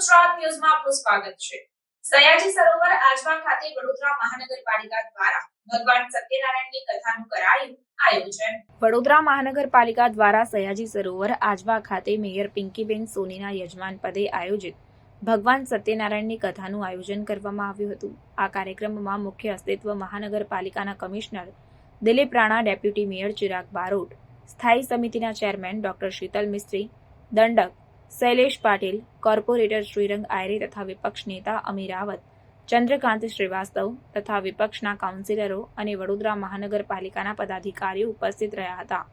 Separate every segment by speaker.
Speaker 1: ગુજરાત ન્યૂઝમાં આપનું સ્વાગત છે. સયાજી સરોવર આજવા ખાતે વડોદરા મહાનગરપાલિકા દ્વારા ભગવાન સત્યનારાયણની કથાનું કરાયું વડોદરા મહાનગરપાલિકા દ્વારા સયાજી સરોવર આજવા ખાતે મેયર પિંકીબેન સોનીના યજમાન પદે આયોજિત ભગવાન સત્યનારાયણની કથાનું આયોજન કરવામાં આવ્યું હતું. આ કાર્યક્રમમાં મુખ્ય અસ્તિત્વ મહાનગરપાલિકાના commissioner Dilip Rana, deputy mayor Chirag Barot, સ્થાયી સમિતિના ચેરમેન ડોક્ટર શીતલ મિસ્ત્રી, દંડક શૈલેષ પાટીલ, કોર્પોરેટર શ્રીરંગ આયરે તથા વિપક્ષ નેતા અમીર રાવત ચંદ્રકાંત શ્રીવાસ્તવ તથા વિપક્ષના કાઉન્સિલરો અને વડોદરા મહાનગરપાલિકાના પદાધિકારીઓ ઉપસ્થિત રહ્યા હતા.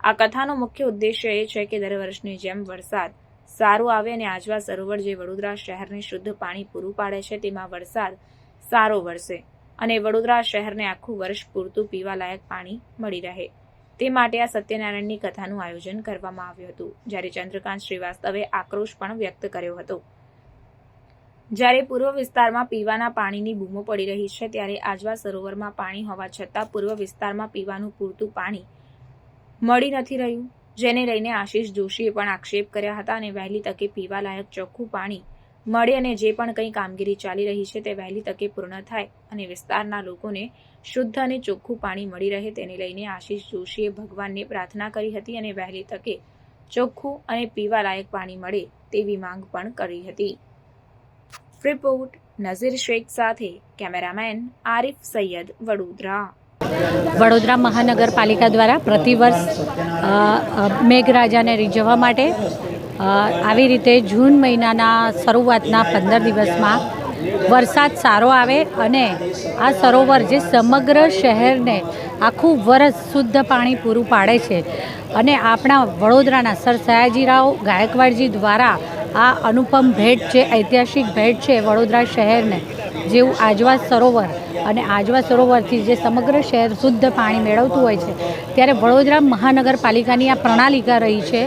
Speaker 1: આ કથાનો મુખ્ય ઉદ્દેશ્ય એ છે કે દર વર્ષની જેમ વરસાદ સારો આવે અને આજવા સરોવર જે વડોદરા શહેરને શુદ્ધ પાણી પૂરું પાડે છે, તેમાં વરસાદ સારો વરસે અને વડોદરા શહેરને આખું વર્ષ પૂરતું પીવાલાયક પાણી મળી રહે. તે માટે આ સત્યનારાયણની કથાનું આયોજન કરવામાં આવ્યું હતું, જ્યારે ચંદ્રકાંત શ્રીવાસ્તવે આક્રોશ પણ વ્યક્ત કર્યો હતો. જ્યારે પૂર્વ વિસ્તારમાં પીવાના પાણીની બૂમો પડી રહી છે, ત્યારે આજવા સરોવરમાં પાણી હોવા છતાં પૂર્વ વિસ્તારમાં પીવાનું પૂરતું પાણી મળી નથી રહ્યું, જેને લઈને આશીષ જોશીએ પણ આક્ષેપ કર્યા હતા અને વહેલી તકે પીવાલાયક ચોખ્ખું પાણી મળે અને જે પણ કંઈ કામગીરી ચાલી રહી છે તે વહેલી તકે પૂર્ણ થાય અને વિસ્તારના લોકોને શુદ્ધ અને ચોખ્ખું પાણી મળી રહે તેને લઈને આશીષ જોશીએ ભગવાનને પ્રાર્થના કરી હતી અને વહેલી તકે ચોખ્ખું અને પીવાલાયક પાણી મળે તેવી માંગ પણ કરી હતી. રિપોર્ટ નઝીર શેખ સાથે કેમેરામેન આરિફ સૈયદ વડોદરા.
Speaker 2: વડોદરા મહાનગરપાલિકા દ્વારા પ્રતિવર્ષ મેઘરાજાને રીઝવવા માટે આવી રીતે જૂન મહિનાના શરૂઆતના પંદર દિવસમાં વરસાદ સારો આવે અને આ સરોવર જે સમગ્ર શહેરને આખું વરસ શુદ્ધ પાણી પૂરું પાડે છે અને આપણા વડોદરાના સર સયાજીરાવ ગાયકવાડજી દ્વારા આ અનુપમ ભેટ છે, ઐતિહાસિક ભેટ છે વડોદરા શહેરને. જેવું આજવા સરોવર અને આજવા સરોવરથી જે સમગ્ર શહેર શુદ્ધ પાણી મેળવતું હોય છે, ત્યારે વડોદરા મહાનગરપાલિકાની આ પ્રણાલિકા રહી છે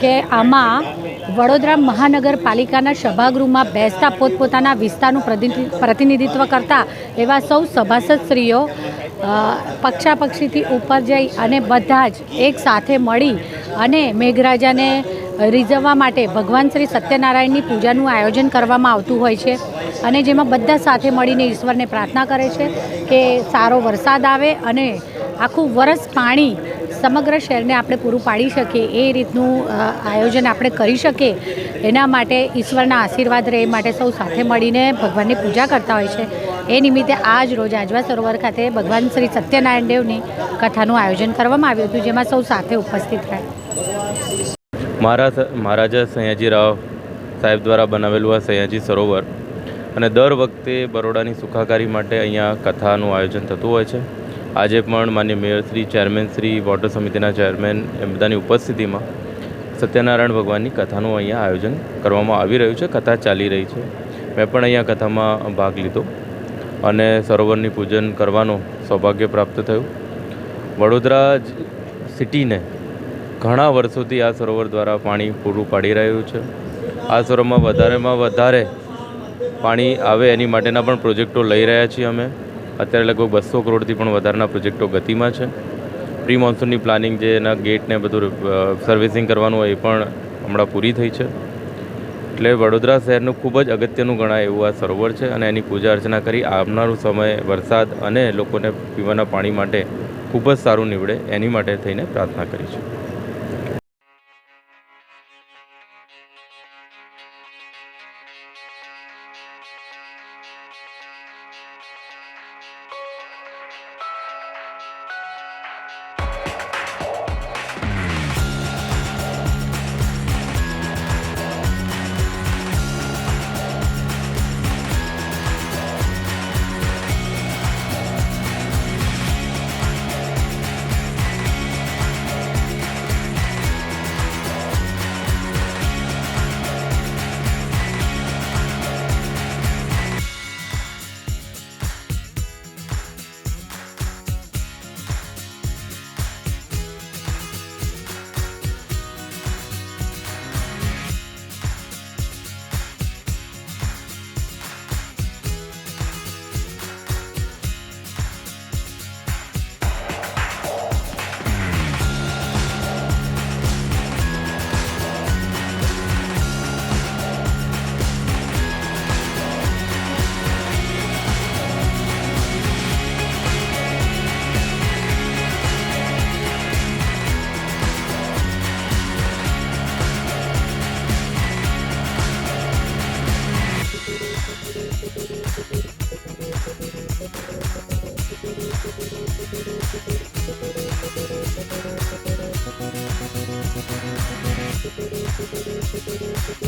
Speaker 2: કે આમાં વડોદરા મહાનગરપાલિકાના સભાગૃહમાં બેસતા પોતપોતાના વિસ્તારનું પ્રતિનિધિ- પ્રતિનિધિત્વ કરતા એવા સૌ સભાસદશ્રીઓ પક્ષાપક્ષીથી ઉપર જઈ અને બધા જ એક સાથે મળી અને મેઘરાજાને રીઝવવા માટે ભગવાન શ્રી સત્યનારાયણની પૂજાનું આયોજન કરવામાં આવતું હોય છે અને જેમાં બધા સાથે મળીને ઈશ્વરને પ્રાર્થના કરે છે કે સારો વરસાદ આવે અને આખું વરસ પાણી સમગ્ર શહેરને આપણે પૂરું પાડી શકીએ, એ રીતનું આયોજન આપણે કરી શકીએ. એના માટે ઈશ્વરના આશીર્વાદ રહે માટે સૌ સાથે મળીને ભગવાનની પૂજા કરતા હોય છે. એ નિમિત્તે આજ રોજ આજવા સરોવર ખાતે ભગવાન શ્રી સત્યનારાયણ દેવની કથાનું આયોજન કરવામાં આવ્યું હતું, જેમાં સૌ સાથે ઉપસ્થિત રહ્યા.
Speaker 3: મહારાજ મહારાજા સયાજીરાવ સાહેબ દ્વારા બનાવેલું આ સયાજી સરોવર અને દર વખતે બરોડાની સુખાકારી માટે અહીંયા કથાનું આયોજન થતું હોય છે. આજે પણ માન્ય mayor Shri, chairman Shri, water સમિતિના ચેરમેન એ બધાની ઉપસ્થિતિમાં સત્યનારાયણ ભગવાનની કથાનું અહીંયા આયોજન કરવામાં આવી રહ્યું છે. કથા ચાલી રહી છે. મેં પણ અહીંયા કથામાં ભાગ લીધો અને સરોવરની પૂજન કરવાનું સૌભાગ્ય પ્રાપ્ત થયું. વડોદરા સિટીને ઘણા વર્ષોથી આ સરોવર દ્વારા પાણી પૂરું પાડી રહ્યું છે. આ સરોવરમાં વધારેમાં વધારે પાણી આવે એની માટેના પણ પ્રોજેક્ટો લઈ રહ્યા છીએ અમે. અત્યારે લગભગ બસો કરોડથી પણ વધારેના પ્રોજેક્ટો ગતિમાં છે. પ્રી મોન્સૂનની પ્લાનિંગ જે એના ગેટને બધું સર્વિસિંગ કરવાનું હોય એ પણ હમણાં પૂરી થઈ છે. એટલે વડોદરા શહેરનું ખૂબ જ અગત્યનું ગણાય એવું આ સરોવર છે અને એની પૂજા અર્ચના કરી આવનારું સમય વરસાદ અને લોકોને પીવાના પાણી માટે ખૂબ જ સારું નીવડે એની માટે થઈને પ્રાર્થના કરી છે. Thank you.